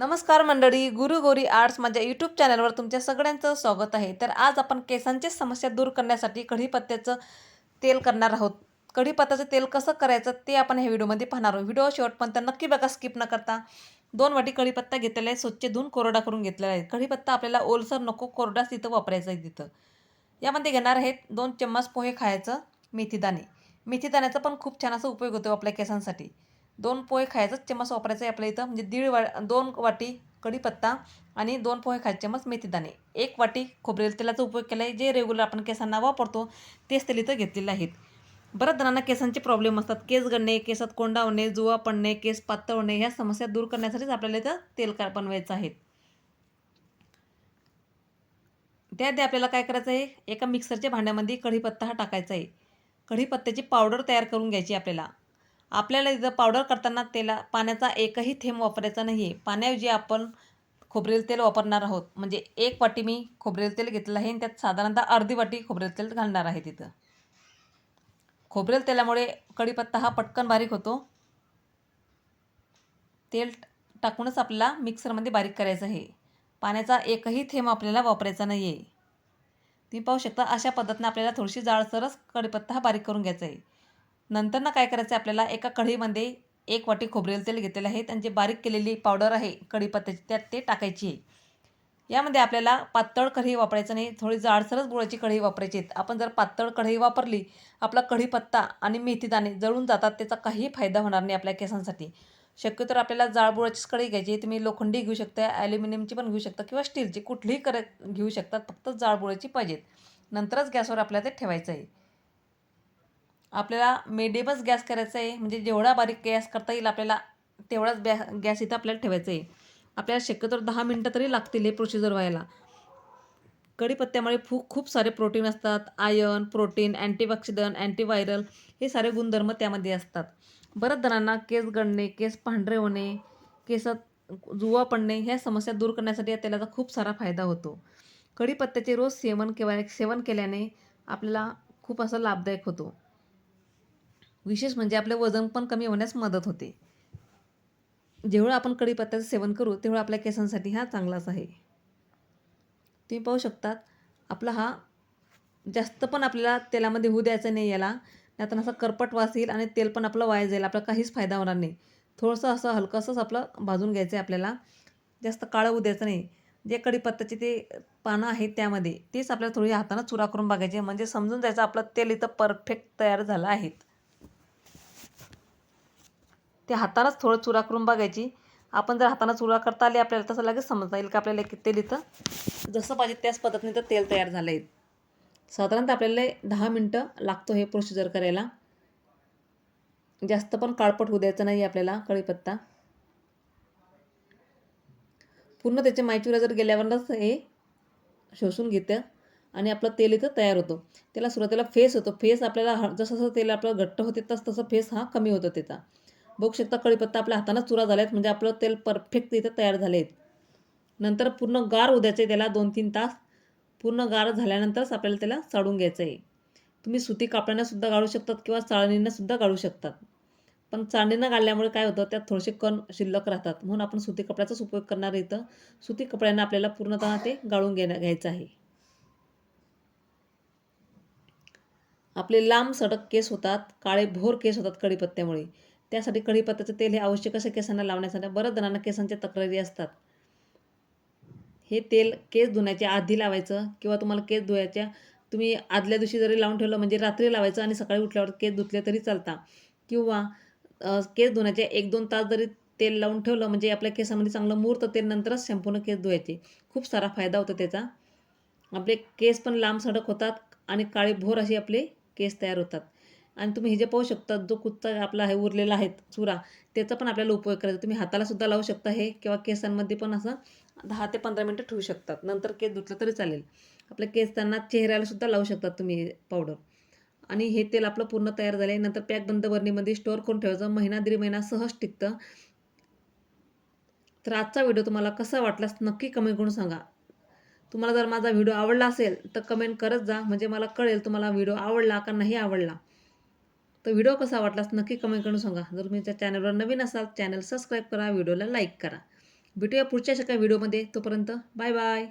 नमस्कार मंडळी गुरु गोरी आर्ट्स माझ्या यूट्यूब चॅनलवर तुमच्या सगळ्यांचं स्वागत आहे. तर आज आपण केसांची समस्या दूर करण्यासाठी कढीपत्त्याचं तेल करणार आहोत. कढीपत्त्याचं तेल कसं करायचं ते आपण ह्या व्हिडिओमध्ये पाहणार आहोत. व्हिडिओ शेवटपर्यंत नक्की बघा स्किप न करता. दोन वाटी कढीपत्ता घेतलेला आहे स्वच्छ धुवून कोरडा करून घेतलेला आहे. कढीपत्ता आपल्याला ओलसर नको कोरडाच तिथं वापरायचा आहे तिथं. यामध्ये घेणार आहेत दोन चम्मच पोहे खायचं मेथीदाणे. मेथीदाण्याचा पण खूप छान असा उपयोग होतो आपल्या केसांसाठी. दोन पोहे खायचाच चम्मच वापरायचं आहे आपल्या इथं. म्हणजे दीड वा दोन वाटी कढीपत्ता आणि दोन पोहे खायचे चम्मच मेथीदाणे. एक वाटी खोबरेल तेलाचा उपयोग केला आहे जे रेग्युलर आपण केसांना वापरतो तेच तेल इथं घेतलेलं आहेत. बऱ्याच जणांना केसांचे प्रॉब्लेम असतात. केस गणणे केसात कोंडा होणे जुवा पडणे केस पातळ होणे ह्या समस्या दूर करण्यासाठीच आपल्याला इथं तेल का बनवायचं आहे. त्याआधी आपल्याला काय करायचं आहे? एका मिक्सरच्या भांड्यामध्ये कढीपत्ता हा टाकायचा आहे. कढीपत्त्याची पावडर तयार करून घ्यायची आपल्याला. आपल्याला इथं पावडर करताना तेला पाण्याचा एकही थेंब वापरायचा नाही आहे पाण्याऐवजी आपण खोबरेल तेल वापरणार आहोत. म्हणजे एक वाटी मी खोबरेल तेल घेतलेलं आहे आणि त्यात साधारणतः अर्धी वाटी खोबरेल तेल घालणार आहे तिथं. खोबरेल तेलामुळे कढीपत्ता हा पटकन बारीक होतो. तेल टाकूनच आपल्याला मिक्सरमध्ये बारीक करायचं आहे. पाण्याचा एकही थेंब आपल्याला वापरायचा नाही आहे तुम्ही पाहू शकता अशा पद्धतीने आपल्याला थोडीशी जाळसरच कढीपत्ता हा बारीक करून घ्यायचा आहे. नंतर ना काय करायचं आहे आपल्याला एका कढईमध्ये एक वाटी खोबरेल तेल घेतलेलं आहे. त्यांची बारीक केलेली पावडर आहे कढीपत्त्याची त्यात ते टाकायची आहे. यामध्ये आपल्याला पातळ कढई वापरायचं नाही थोडी जाडसरच गुळाची कढई वापरायची आहेत. आपण जर पातळ कढई वापरली आपला कढीपत्ता आणि मेथीदाणे जळून जातात त्याचा काही फायदा होणार नाही आपल्या केसांसाठी. शक्यतो आपल्याला जाळबुळाचीच कढई घ्यायची तुम्ही लोखंडी घेऊ शकता ॲल्युमिनियमची पण घेऊ शकता किंवा स्टीलची कुठलीही कर घेऊ शकतात फक्त जाळबुळाची पाहिजेत. नंतरच गॅसवर आपल्याला ते ठेवायचं आहे. आपल्याला मिडियमच गॅस करायचा आहे म्हणजे जेवढा बारीक गॅस करता येईल आपल्याला तेवढाच बॅ गॅस इथं आपल्याला ठेवायचं आहे आपल्याला शक्यतो दहा मिनटं तरी लागतील हे प्रोसिजर व्हायला. कढीपत्त्यामुळे खूप खूप सारे प्रोटीन असतात. आयर्न प्रोटीन अँटीऑक्सिडंट अँटीव्हायरल हे सारे गुणधर्म त्यामध्ये असतात. बऱ्याच जणांना केस गळणे केस पांढरे होणे केसात जुवा पडणे ह्या समस्या दूर करण्यासाठी या तेलाचा खूप सारा फायदा होतो. कढीपत्त्याचे रोज सेवन किंवा सेवन केल्याने आपल्याला खूप असं लाभदायक होतो. विशेष म्हणजे आपले वजन पण कमी होण्यास मदत होते. जेवढं आपण कढीपत्त्याचं सेवन करू तेवढं आपल्या केसांसाठी हा चांगलाच आहे. तुम्ही पाहू शकतात आपला हा जास्त पण आपल्याला तेलामध्ये होऊ द्यायचं नाही याला. त्यातून असं करपट वास येईल आणि तेल पण आपलं वाया जाईल. आपला काहीच फायदा होणार नाही. थोडंसं असं हलकंसंच आपलं भाजून घ्यायचं आहे आपल्याला. जास्त काळं होऊ द्यायचं नाही. जे कढीपत्त्याचे ते पानं आहेत त्यामध्ये तेच आपल्याला थोडी हातानं चुरा करून बघायचे. म्हणजे समजून जायचं आपलं तेल इथं परफेक्ट तयार झालं आहेत ते हातानंच थोडं चुरा करून बघायची. आपण जर हातानं चुरा करता आली आपल्याला तसं लगेच समजता येईल का आपल्याला एक तेल इथं? जसं पाहिजे त्याच पद्धतीने तर तेल तयार झालं आहे. साधारणतः आपल्याला दहा मिनटं लागतो हे प्रोसिजर करायला. जास्त पण काळपट होऊ द्यायचं नाही आपल्याला कढीपत्ता. पूर्ण त्याच्या मायचुरा जर गेल्यावरच हे शोषून घेतं आणि आपलं तेल इथं तयार होतो. त्याला सुरुवातीला फेस होतो. फेस आपल्याला जसं जसं तेल आपलं घट्ट होते तसं तसं फेस हा कमी होतो त्याचा बघू शकता कढीपत्ता आपल्या हातानं चुरा झाला आहेत म्हणजे आपलं तेल परफेक्ट इथं तयार झाले आहेत नंतर पूर्ण गार उद्याचे त्याला दोन तीन तास पूर्ण गार झाल्यानंतरच आपल्याला त्याला चाळून घ्यायचं आहे तुम्ही सुती कापड्यांनासुद्धा गाळू शकतात किंवा चाळणींनासुद्धा गाळू शकतात. पण चाळणीनं गाळल्यामुळे काय होतं त्यात थोडेसे कण शिल्लक राहतात. म्हणून आपण सुती कपड्याचाच उपयोग करणार इथं. सुती कपड्यांना आपल्याला पूर्णतः ते गाळून घेण्या घ्यायचं आहे. आपले लांब सडक केस होतात काळे भोर केस होतात कढीपत्त्यामुळे. त्यासाठी कढीपत्त्याचं तेल हे आवश्यक असं केसांना लावण्यासाठी बऱ्याच जणांना केसांच्या तक्रारी असतात. हे तेल केस धुण्याच्या आधी लावायचं किंवा तुम्हाला केस धुवायच्या तुम्ही आदल्या दिवशी जरी लावून ठेवलं म्हणजे रात्री लावायचं आणि सकाळी उठल्यावर केस धुतले तरी चालता. किंवा केस धुण्याच्या एक दोन तास जरी तेल लावून ठेवलं म्हणजे आपल्या केसामध्ये चांगलं मुहूर्त तेल नंतरच शॅम्पूनं केस धुवायचे. खूप सारा फायदा होतो त्याचा. आपले केस पण लांब सडक होतात आणि काळे भोर असे आपले केस तयार होतात. आणि तुम्ही हे जे पाहू शकता जो कुत्ता आपला आहे उरलेला आहे चुरा त्याचा पण आपल्याला उपयोग करायचा. तुम्ही हाताला सुद्धा लावू शकता हे किंवा केसांमध्ये पण असं दहा ते पंधरा मिनटं ठेवू शकतात. नंतर केस धुतलं तरी चालेल. आपल्या केस त्यांना चेहऱ्याला सुद्धा लावू शकतात तुम्ही पावडर. आणि हे तेल आपलं पूर्ण तयार झाले नंतर पॅक बंद बरणीमध्ये स्टोअर करून ठेवायचं. महिना दीड महिना सहज टिकतं. तर आजचा व्हिडिओ तुम्हाला कसा वाटलास नक्की कमेंट करून सांगा. तुम्हाला जर माझा व्हिडिओ आवडला असेल तर कमेंट करत जा. म्हणजे मला कळेल तुम्हाला व्हिडिओ आवडला का नाही आवडला. तर व्हिडिओ कसा वाटलास नक्की कमेंट करून सांगा. जर तुम्ही त्या चॅनलवर नवीन असाल चॅनल सबस्क्राईब करा व्हिडिओला लाईक करा. भेटूया पुढच्या एका व्हिडिओमध्ये. तोपर्यंत बाय बाय